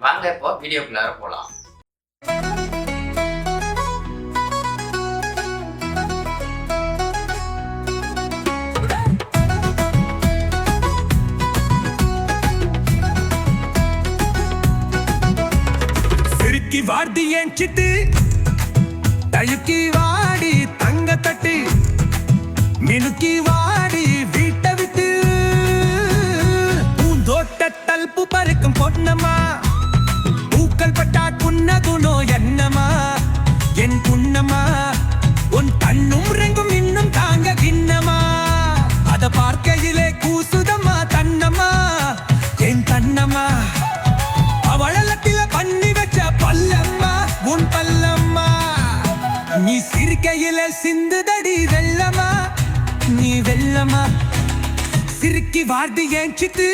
வாங்க இப்போ வீடியோக்குள்ளார போகலாம் சிறுக்கி வார்த்தி என் சித்து தழுக்கி வா பல்லம்மா நீ சிரிக்கையில சிந்துதடி வெள்ளமா? நீ வெள்ளமா? சிரிக்கி வார்த்தை ஏன் சித்து.